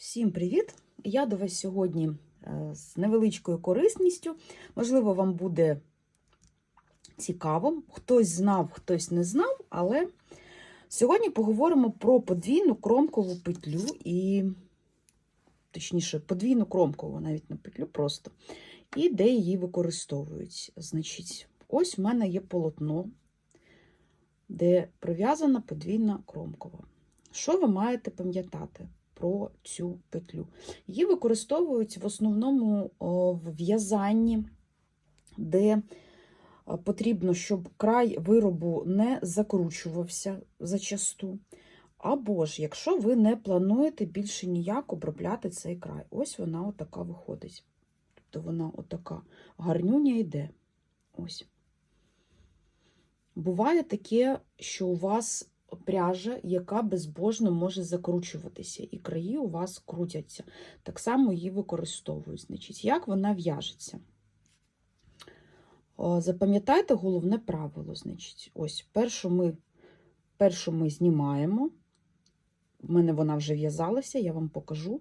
Всім привіт! Я до вас сьогодні е, з невеличкою корисністю. Можливо, вам буде цікаво. Хтось знав, хтось не знав, але сьогодні поговоримо про подвійну кромкову петлю і, точніше, подвійну кромкову, навіть не петлю просто, і де її використовують. Значить, ось в мене є полотно, де пров'язана подвійна кромкова. Що ви маєте пам'ятати? Про цю петлю. Її використовують в основному в в'язанні, де е, потрібно, щоб край виробу не закручувався зачасту. Або ж, якщо ви не плануєте більше ніяк обробляти цей край, ось вона отака виходить. Тобто вона отака гарнюня йде. Ось. Буває таке, що у вас пряжа, яка безбожно може закручуватися, і краї у вас крутяться. Так само її використовують. Значить, Як вона в'яжеться? Запам'ятайте головне правило. Значить, ось першу ми, першу ми знімаємо. У мене вона вже в'язалася, я вам покажу.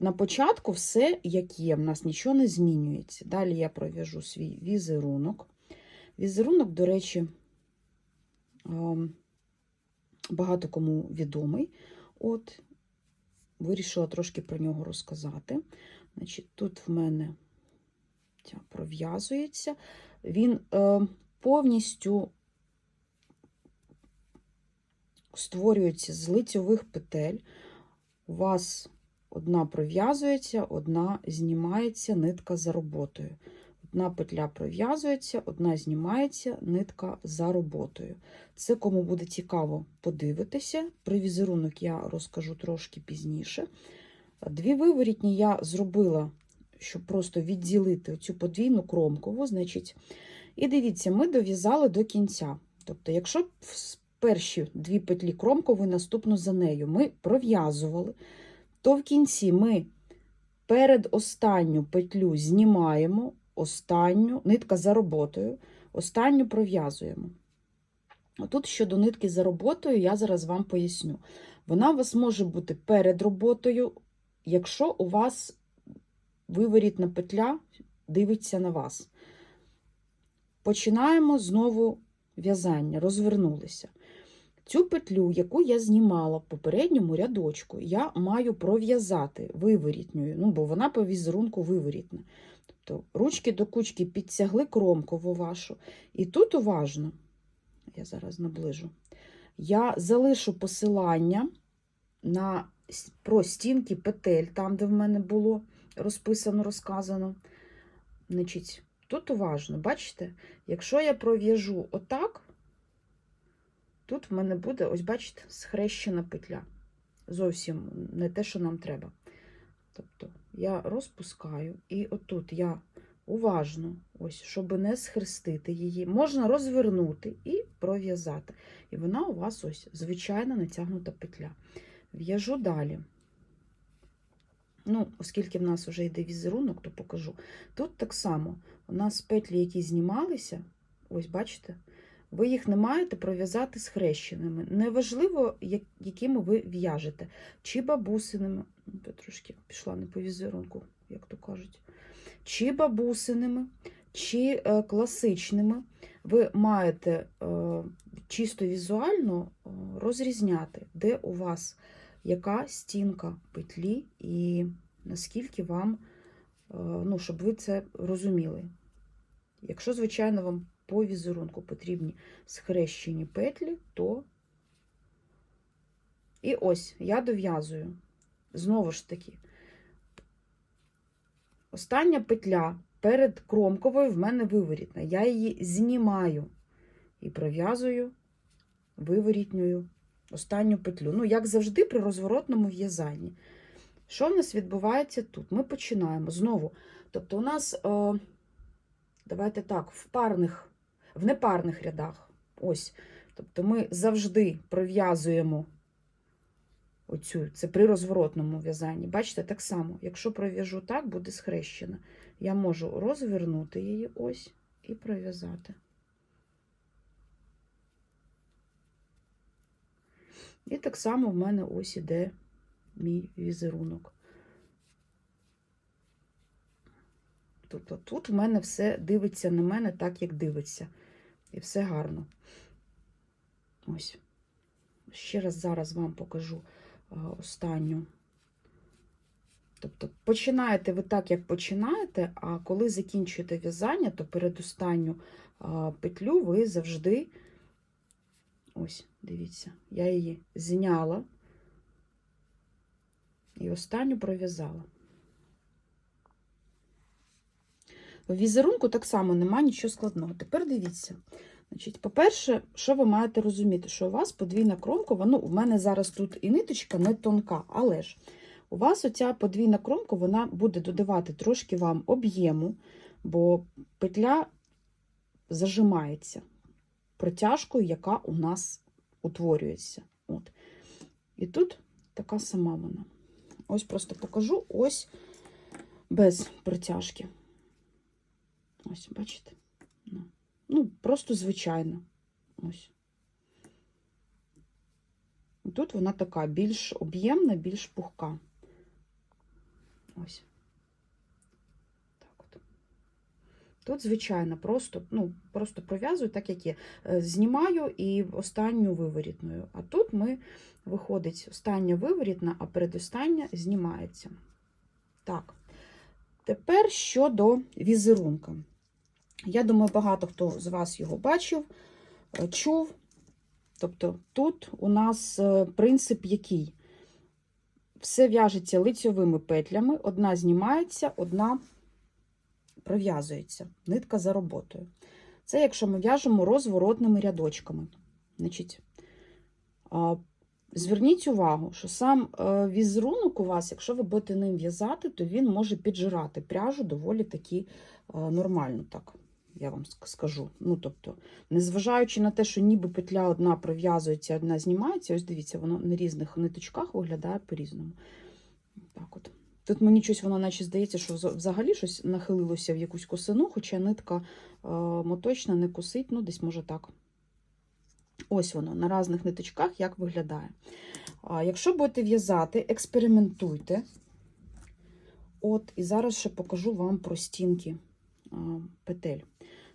На початку все, як є, в нас нічого не змінюється. Далі я пров'яжу свій візерунок. Візерунок, до речі, багато кому відомий. От, Вирішила трошки про нього розказати. Значить, Тут в мене пров'язується. Він е, повністю створюється з лицьових петель. У вас одна пров'язується, одна знімається нитка за роботою. Одна петля пров'язується, одна знімається, нитка за роботою. Це кому буде цікаво подивитися. Про візерунок я розкажу трошки пізніше. Дві виворітні я зробила, щоб просто відділити цю подвійну кромкову. Значить, І дивіться, ми дов'язали до кінця. Тобто, якщо перші дві петлі кромкової, наступну за нею ми пров'язували, то в кінці ми перед останню петлю знімаємо останню, нитка за роботою, останню пров'язуємо. Тут щодо нитки за роботою, я зараз вам поясню. Вона у вас може бути перед роботою, якщо у вас виворітна петля дивиться на вас. Починаємо знову в'язання, розвернулися. Цю петлю, яку я знімала в попередньому рядочку, я маю пров'язати виворітньою, ну, бо вона по візерунку виворітна. Тобто ручки до кучки підтягли кромкову вашу. І тут уважно, я зараз наближу, я залишу посилання на про стінки петель, там, де в мене було розписано, розказано. Значить, Тут уважно, бачите, якщо я пров'яжу отак, тут в мене буде, ось, бачите, схрещена петля. Зовсім не те, що нам треба. Тобто я розпускаю, і отут я уважно, ось, щоб не схрестити її, можна розвернути і пров'язати. І вона у вас ось звичайна натягнута петля. В'яжу далі. Ну, Оскільки в нас вже йде візерунок, то покажу. Тут так само у нас петлі, які знімалися, ось бачите, ви їх не маєте пров'язати схрещеними. Неважливо, якими ви в'яжете, чи бабусиними, я трошки пішла не по візерунку, як то кажуть, чи бабусиними, чи е, класичними, ви маєте е, чисто візуально е, розрізняти, де у вас яка стінка петлі, і наскільки вам, ну, щоб ви це розуміли. Якщо, звичайно, вам по візерунку потрібні схрещені петлі, то і ось я дов'язую. Знову ж таки, остання петля перед кромковою в мене виворітна. Я її знімаю і пров'язую виворітньою останню петлю. Ну, як завжди, при розворотному в'язанні. Що в нас відбувається тут? Ми починаємо знову. Тобто, у нас, о, давайте так, в парних в непарних рядах. Ось. Тобто ми завжди пров'язуємо оцю, це при розворотному в'язанні. Бачите, так само, якщо пров'яжу так, буде схрещена. Я можу розвернути її ось і пров'язати. І так само в мене ось іде мій візерунок. Тобто тут в мене все дивиться на мене так, як дивиться. І все гарно. Ось. Ще раз зараз вам покажу останню. Тобто починаєте ви так, як починаєте, а коли закінчуєте в'язання, то перед останню петлю ви завжди, ось, дивіться, я її зняла і останню пров'язала. В візерунку так само нема нічого складного. Тепер дивіться. Значить, По-перше, що ви маєте розуміти, що у вас подвійна кромкова, ну, в мене зараз тут і ниточка не тонка, але ж у вас оця подвійна кромка, вона буде додавати трошки вам об'єму, бо петля зажимається протяжкою, яка у нас утворюється. От. І тут така сама вона. Ось просто покажу, ось без протяжки. Ось, бачите? Ну, ну просто звичайно. Ось. Тут вона така більш об'ємна, більш пухка. Ось. Так от. Тут, звичайно, просто, ну, просто пров'язую так, як є. Е, Знімаю і останню виворітною. А тут ми виходить остання виворітна, а передостання знімається. Так. Тепер щодо візерунка. Я думаю, багато хто з вас його бачив, е, чув. Тобто тут у нас е, принцип який? Все в'яжеться лицьовими петлями, одна знімається, одна пров'язується. Нитка за роботою. Це якщо ми в'яжемо розворотними рядочками. Значить, Зверніть увагу, що сам е, візерунок у вас, якщо ви будете ним в'язати, то він може піджирати пряжу доволі таки нормально, так я вам скажу. Ну, тобто, незважаючи на те, що ніби петля одна пров'язується, одна знімається, ось дивіться, воно на різних ниточках виглядає по-різному. Так от. Тут мені щось воно наче здається, що взагалі щось нахилилося в якусь косину, хоча нитка е, моточна не косить, ну десь може так. Ось воно на різних ниточках як виглядає. А, якщо будете в'язати, експериментуйте. От, і зараз ще покажу вам про стінки петель.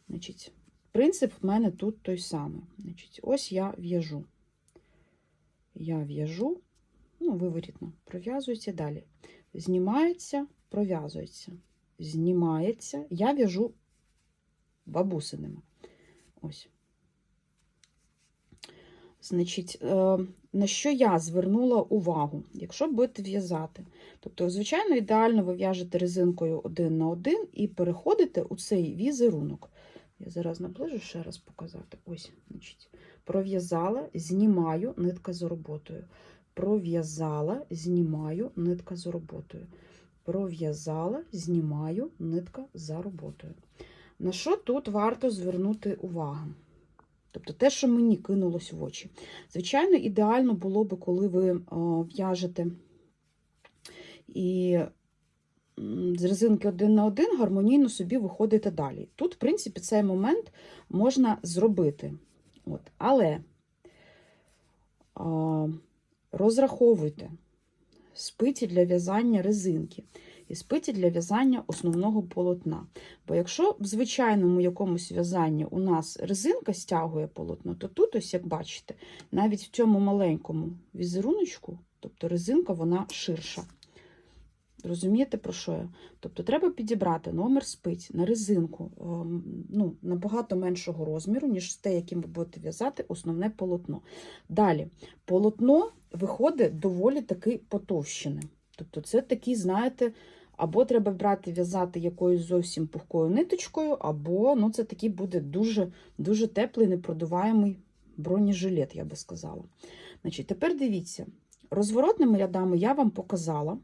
Значить, принцип в мене тут той самий. Значить, ось я в'яжу. Я в'яжу, ну, виворітно, пров'язується далі. Знімається, пров'язується. Знімається. Я в'яжу бабусинами. Ось. Значить, е, на що я звернула увагу, якщо будете в'язати. Тобто, звичайно, ідеально ви в'яжете резинкою один на один і переходите у цей візерунок. Я зараз наближу ще раз показати. Ось, значить, пров'язала, знімаю нитка з роботою. Пров'язала, знімаю нитка з роботою. Пров'язала, знімаю нитка за роботою. На що тут варто звернути увагу? Тобто те, що мені кинулось в очі. Звичайно, ідеально було би, коли ви е, в'яжете і з резинки один на один гармонійно собі виходите далі. Тут, в принципі, цей момент можна зробити. От. Але розраховуйте спиті для в'язання резинки і спиті для в'язання основного полотна. Бо якщо в звичайному якомусь в'язанні у нас резинка стягує полотно, то тут, ось як бачите, навіть в цьому маленькому візеруночку, тобто резинка, вона ширша. Розумієте, про що я? Тобто треба підібрати номер спиць на резинку ем, ну, набагато меншого розміру, ніж те, яким ви будете в'язати основне полотно. Далі, полотно виходить доволі таки потовщене. Тобто, це такий, знаєте, або треба брати в'язати якоюсь зовсім пухкою ниточкою, або ну, це такий буде дуже, дуже теплий, непродуваємий бронежилет, я би сказала. Значить, тепер дивіться, розворотними рядами я вам показала.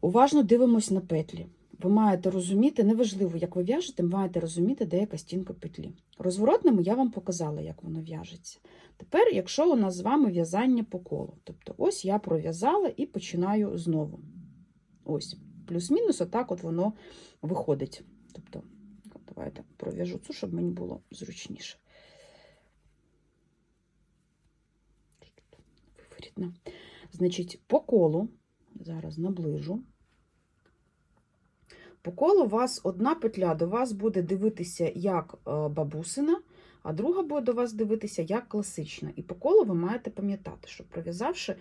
Уважно дивимось на петлі. Ви маєте розуміти, неважливо, як ви в'яжете, маєте розуміти, де яка стінка петлі. Розворотними я вам показала, як воно в'яжеться. Тепер, якщо у нас з вами в'язання по колу, тобто ось я пров'язала і починаю знову. Ось, плюс-мінус, отак от воно виходить. Тобто, давайте пров'яжу цю, щоб мені було зручніше. Виворітно. Значить, по колу, зараз наближу. По колу у вас одна петля до вас буде дивитися як е, бабусина, а друга буде до вас дивитися як класична. І по колу ви маєте пам'ятати, що пров'язавши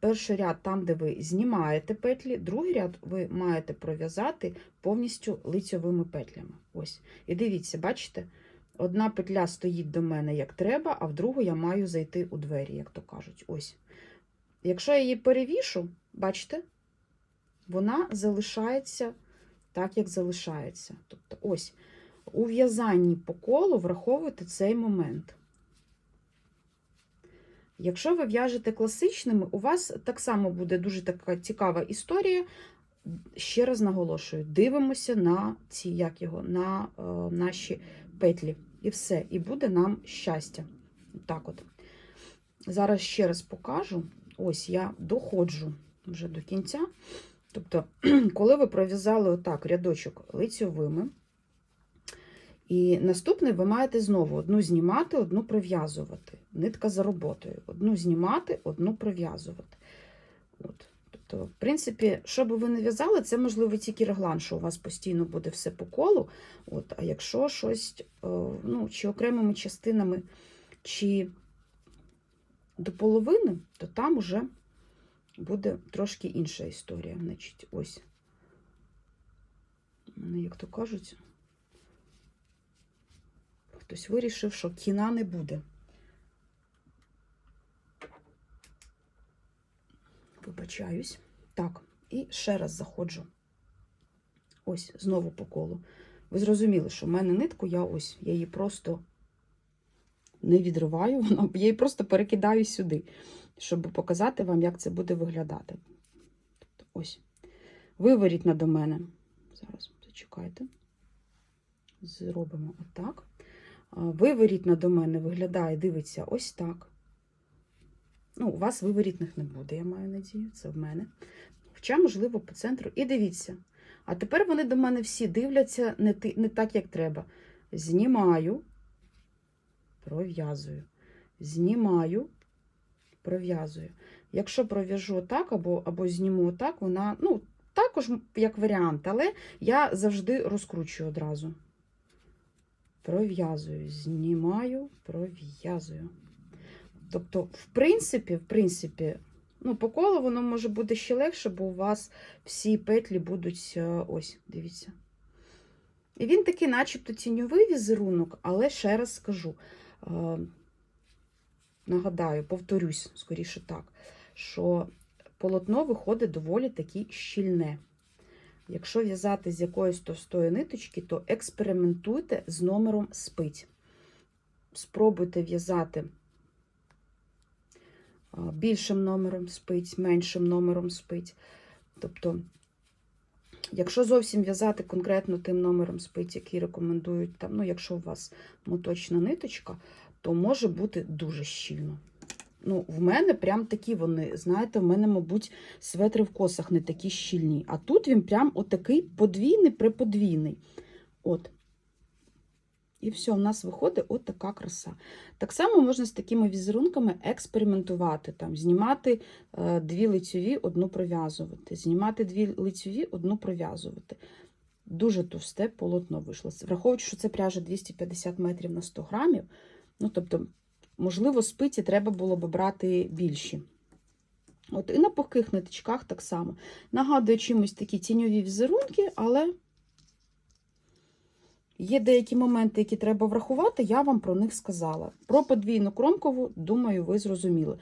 перший ряд там, де ви знімаєте петлі, другий ряд ви маєте пров'язати повністю лицьовими петлями. Ось. І дивіться, бачите, одна петля стоїть до мене як треба, а в другу я маю зайти у двері, як то кажуть. Ось. Якщо я її перевішу, бачите, вона залишається так, як залишається. Тобто, ось, у в'язанні по колу враховуйте цей момент. Якщо ви в'яжете класичними, у вас так само буде дуже така цікава історія. Ще раз наголошую, дивимося на ці, як його, на е, наші петлі. І все, і буде нам щастя. Так от. Зараз ще раз покажу. Ось я доходжу вже до кінця. Тобто, коли ви пров'язали отак рядочок лицьовими, і наступний ви маєте знову одну знімати, одну пров'язувати. Нитка за роботою. Одну знімати, одну пров'язувати. От. Тобто, в принципі, що би ви не в'язали, це можливо тільки реглан, що у вас постійно буде все по колу. От. А якщо щось, е, ну, чи окремими частинами, чи до половини, то там уже буде трошки інша історія. Значить, ось. Як то кажуть, хтось вирішив, що кіна не буде. Вибачаюсь. Так, і ще раз заходжу. Ось, знову по колу. Ви зрозуміли, що в мене нитку, я ось, я її просто не відриваю, вона- я її просто перекидаю сюди, щоб показати вам, як це буде виглядати. Тобто, ось. Виворіть на до мене. Зараз зачекайте. Зробимо отак. Виворітна до мене виглядає, дивиться ось так. Ну, у вас виворітних не буде, я маю надію, це в мене. Хоча, можливо, по центру. І дивіться. А тепер вони до мене всі дивляться не, не так, як треба. Знімаю, пров'язую. Знімаю, пров'язую. Якщо пров'яжу так або, або зніму так, вона, ну, також як варіант, але я завжди розкручую одразу. Пров'язую, знімаю, пров'язую. Тобто, в принципі, в принципі, ну, по колу воно може бути ще легше, бо у вас всі петлі будуть е, ось, дивіться. І він такий, начебто, тіньовий візерунок, але ще раз скажу, е, нагадаю, повторюсь, скоріше так, що полотно виходить доволі таки щільне. Якщо в'язати з якоїсь товстої ниточки, то експериментуйте з номером спиць. Спробуйте в'язати більшим номером спиць, меншим номером спиць. Тобто, якщо зовсім в'язати конкретно тим номером спиць, який рекомендують, там, ну, якщо у вас моточна ниточка, то може бути дуже щільно. Ну, в мене прям такі вони, знаєте, в мене, мабуть, светри в косах не такі щільні. А тут він прям отакий подвійний приподвійний. От. І все, у нас виходить от така краса. Так само можна з такими візерунками експериментувати. Там, Знімати е, дві лицьові, одну пров'язувати. Знімати дві лицьові, одну пров'язувати. Дуже товсте полотно вийшло. Враховуючи, що це пряжа 250 метрів на 100 грамів. Ну, тобто, можливо, спиці треба було б брати більші. От, І на пухких ниточках так само. Нагадую чимось такі тіньові візерунки, але є деякі моменти, які треба врахувати, я вам про них сказала. Про подвійну кромкову, думаю, ви зрозуміли.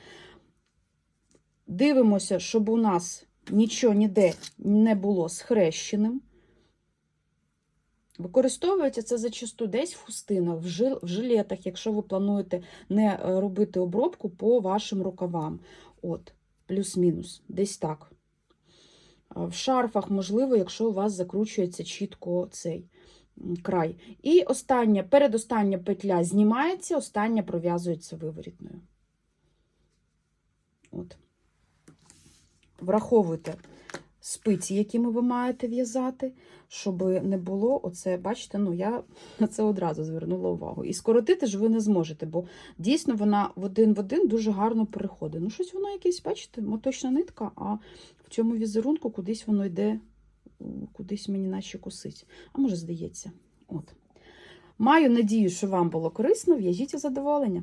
Дивимося, щоб у нас нічого ніде не було схрещеним. Використовується це зачасту десь в хустинах, в, жил, в жилетах, якщо ви плануєте не е, робити обробку по вашим рукавам. От, плюс-мінус, десь так. В шарфах, можливо, якщо у вас закручується чітко цей край. І остання, передостання петля знімається, остання пров'язується виворітною. От. Враховуйте спиці, якими ви маєте в'язати, щоб не було оце, бачите, ну я на це одразу звернула увагу. І скоротити ж ви не зможете, бо дійсно вона в один в один дуже гарно переходить. Ну, щось воно якесь, бачите, моточна нитка, а в цьому візерунку кудись воно йде, кудись мені наче косить. А може, здається. От. Маю надію, що вам було корисно. В'яжіть задоволення.